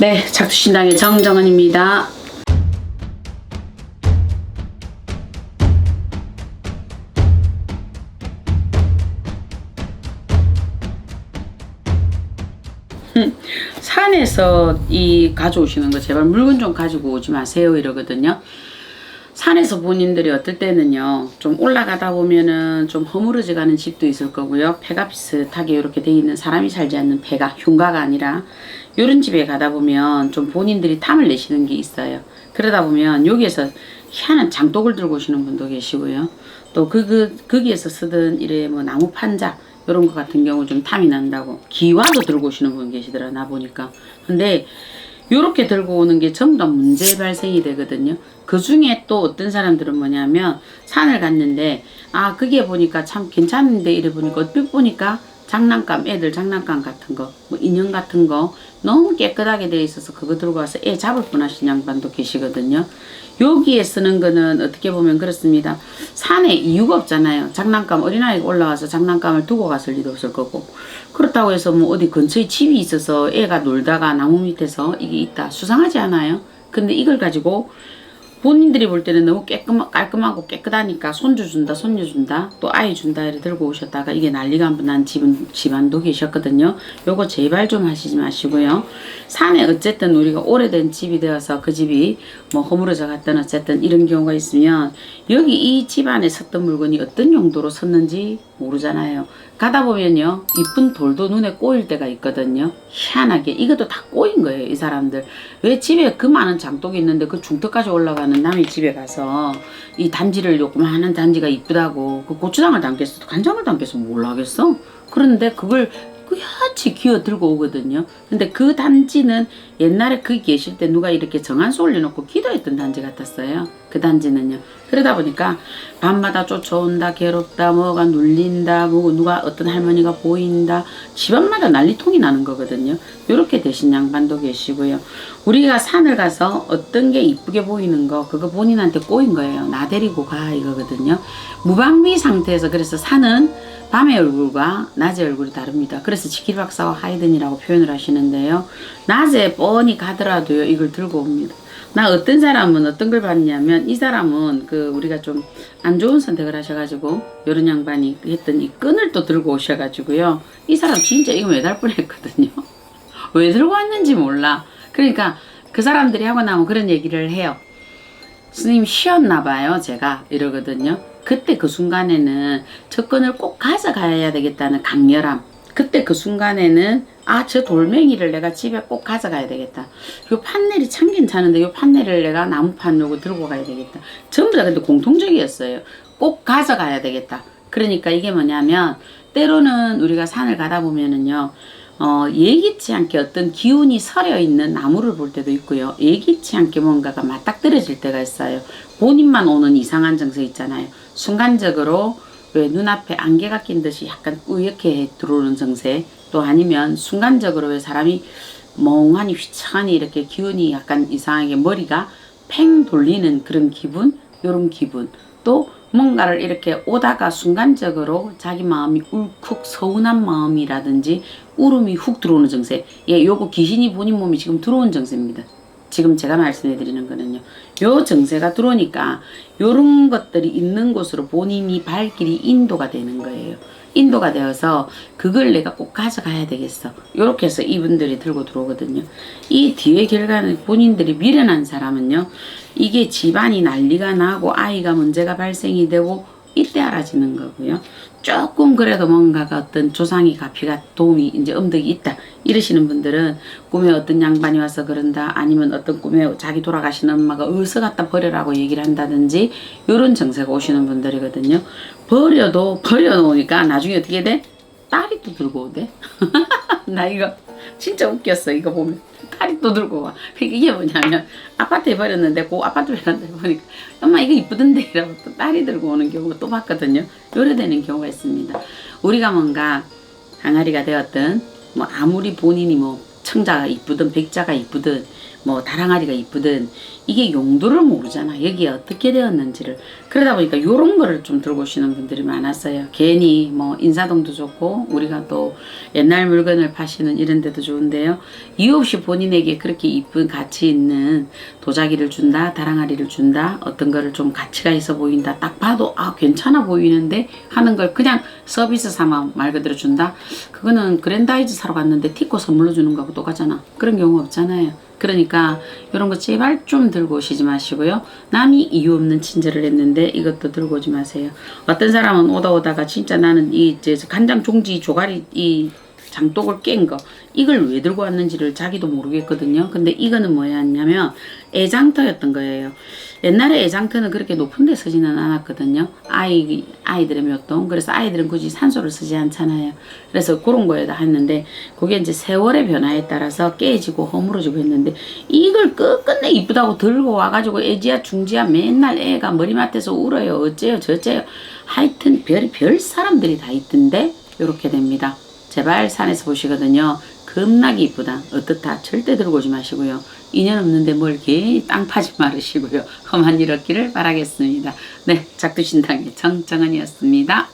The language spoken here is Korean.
네, 작두신당의 정정은입니다. 산에서 이 가져오시는 거 제발 물건 좀 가지고 오지 마세요 이러거든요. 산에서 본인들이 어떨 때는요 좀 올라가다 보면은 좀 허물어져 가는 집도 있을 거고요. 폐가 비슷하게 이렇게 돼 있는 사람이 살지 않는 폐가 흉가가 아니라 요런 집에 가다 보면 좀 본인들이 탐을 내시는 게 있어요. 그러다 보면 여기에서 희한한 장독을 들고 오시는 분도 계시고요. 또 그, 그, 거기에서 쓰던 이래 뭐 나무 판자 이런 거 같은 경우 좀 탐이 난다고 기와도 들고 오시는 분 계시더라 나 보니까. 근데 요렇게 들고 오는 게다 문제 발생이 되거든요. 그 중에 또 어떤 사람들은 뭐냐면 산을 갔는데 아 그게 보니까 참 괜찮은데 이래 보니까 얼핏 보니까 장난감 애들 장난감 같은 거 뭐 인형 같은 거 너무 깨끗하게 돼 있어서 그거 들고 와서 애 잡을 뻔하신 양반도 계시거든요. 여기에 쓰는 거는 어떻게 보면 그렇습니다. 산에 이유가 없잖아요. 장난감 어린아이가 올라와서 장난감을 두고 갔을 리도 없을 거고 그렇다고 해서 뭐 어디 근처에 집이 있어서 애가 놀다가 나무 밑에서 이게 있다 수상하지 않아요? 근데 이걸 가지고 본인들이 볼 때는 너무 깨끗 깔끔하고 깨끗하니까 손주 준다 손녀 준다 또 아이 준다 이래 들고 오셨다가 이게 난리가 한번 난 집은 집안도 계셨거든요. 요거 제발 좀 하시지 마시고요. 산에 어쨌든 우리가 오래된 집이 되어서 그 집이 뭐 허물어져 갔든 어쨌든 이런 경우가 있으면 여기 이 집안에 섰던 물건이 어떤 용도로 섰는지 모르잖아요. 가다 보면요 이쁜 돌도 눈에 꼬일 때가 있거든요. 희한하게 이것도 다 꼬인 거예요 이 사람들. 왜 집에 그 많은 장독이 있는데 그 중턱까지 올라가는 남의 집에 가서 이 단지를 요만한 단지가 이쁘다고 그 고추장을 담겠어 간장을 담겠어 뭘 하겠어 그런데 그걸 꾸역이 기어 들고 오거든요. 근데 그 단지는 옛날에 그 계실 때 누가 이렇게 정한 수 올려놓고 기도했던 단지 같았어요. 그 단지는요. 그러다 보니까 밤마다 쫓아온다, 괴롭다, 뭐가 눌린다, 뭐 누가 어떤 할머니가 보인다, 집안마다 난리통이 나는 거거든요. 이렇게 되신 양반도 계시고요. 우리가 산을 가서 어떤 게 이쁘게 보이는 거, 그거 본인한테 꼬인 거예요. 나 데리고 가 이거거든요. 무방비 상태에서 그래서 산은 밤의 얼굴과 낮의 얼굴이 다릅니다. 그래서 지킬 박사와 하이든이라고 표현을 하시는데요. 낮에 뻔히 가더라도요, 이걸 들고 옵니다. 나 어떤 사람은 어떤 걸 봤냐면 이 사람은 그 우리가 좀 안 좋은 선택을 하셔가지고 요런 양반이 이 끈을 또 들고 오셔가지고요. 이 사람 진짜 이거 매달 뻔했거든요. 왜 들고 왔는지 몰라. 그러니까 그 사람들이 하고 나면 그런 얘기를 해요. 스님 쉬었나 봐요, 제가 이러거든요. 그때 그 순간에는 저 끈을 꼭 가져가야 되겠다는 강렬함. 그때 그 순간에는 아, 저 돌멩이를 내가 집에 꼭 가져가야 되겠다. 요 판넬이 참 괜찮은데 요 판넬을 내가 나무판 요거 들고 가야 되겠다. 전부 다 근데 공통적이었어요. 꼭 가져가야 되겠다. 그러니까 이게 뭐냐면 때로는 우리가 산을 가다 보면은요. 어, 예기치 않게 어떤 기운이 서려 있는 나무를 볼 때도 있고요. 예기치 않게 뭔가가 맞닥뜨려질 때가 있어요. 본인만 오는 이상한 정서 있잖아요. 순간적으로 왜 눈앞에 안개가 낀 듯이 약간 뿌옇게 들어오는 정세? 또 아니면 순간적으로 왜 사람이 멍하니 휘청하니 이렇게 기운이 약간 이상하게 머리가 팽 돌리는 그런 기분? 요런 기분. 또 뭔가를 이렇게 오다가 순간적으로 자기 마음이 울컥 서운한 마음이라든지 울음이 훅 들어오는 정세. 예 요거 귀신이 본인 몸이 지금 들어온 정세입니다 지금 제가 말씀해 드리는 거는요. 요 정세가 들어오니까 요런 것들이 있는 곳으로 본인이 발길이 인도가 되는 거예요. 인도가 되어서 그걸 내가 꼭 가져가야 되겠어. 요렇게 해서 이분들이 들고 들어오거든요. 이 뒤에 결과는 본인들이 미련한 사람은요. 이게 집안이 난리가 나고 아이가 문제가 발생이 되고 이때 알아지는 거고요. 조금 그래도 뭔가가 어떤 조상이 가피가 도움이 이제 엄덕이 있다 이러시는 분들은 꿈에 어떤 양반이 와서 그런다 아니면 어떤 꿈에 자기 돌아가신 엄마가 어디서 갖다 버려라고 얘기를 한다든지 이런 정세가 오시는 분들이거든요. 버려도 버려놓으니까 나중에 어떻게 돼? 딸이 또 들고 오대. 나 이거 진짜 웃겼어 이거 보면. 딸이 또 들고 와. 그러니까 이게 뭐냐면 아파트에 버렸는데 그 아파트 베란다에 보니까 엄마 이거 이쁘던데 이라고 또 딸이 들고 오는 경우가 또 봤거든요. 요래되는 경우가 있습니다. 우리가 뭔가 항아리가 되었든 뭐 아무리 본인이 뭐 청자가 이쁘든 백자가 이쁘든 뭐 다랑아리가 이쁘든 이게 용도를 모르잖아. 여기에 어떻게 되었는지를. 그러다 보니까 요런 거를 좀 들고 오시는 분들이 많았어요. 괜히 뭐 인사동도 좋고 우리가 또 옛날 물건을 파시는 이런 데도 좋은데요. 이유 없이 본인에게 그렇게 이쁜 가치 있는 도자기를 준다, 다랑아리를 준다, 어떤 거를 좀 가치가 있어 보인다. 딱 봐도 아 괜찮아 보이는데 하는 걸 그냥 서비스 삼아 말 그대로 준다. 그거는 그랜다이즈 사러 갔는데 티코 선물로 주는 거하고 똑같잖아. 그런 경우 없잖아요. 그러니까 이런 거 제발 좀 들고 오시지 마시고요. 남이 이유 없는 친절을 했는데 이것도 들고 오지 마세요. 어떤 사람은 오다 오다가 진짜 나는 이 간장 종지 조가리 이 장독을 깬 거 이걸 왜 들고 왔는지를 자기도 모르겠거든요. 근데 이거는 뭐였냐면 애장터였던 거예요. 옛날에 애장터는 그렇게 높은 데 쓰지는 않았거든요. 아이 아이들의 몇 동 그래서 아이들은 굳이 산소를 쓰지 않잖아요. 그래서 그런 거에다 했는데 그게 이제 세월의 변화에 따라서 깨지고 허물어지고 했는데 이걸 끝끝내 이쁘다고 들고 와가지고 애지야 중지야 맨날 애가 머리맡에서 울어요. 어째요 저째요. 하여튼 별, 별 사람들이 다 있던데 이렇게 됩니다. 제발 산에서 보시거든요. 겁나게 이쁘다. 어떻다. 절대 들고 오지 마시고요. 인연 없는데 뭘 괜히 땅 파지 말으시고요. 험한 일 없기를 바라겠습니다. 네, 작두신당의 정정은이었습니다.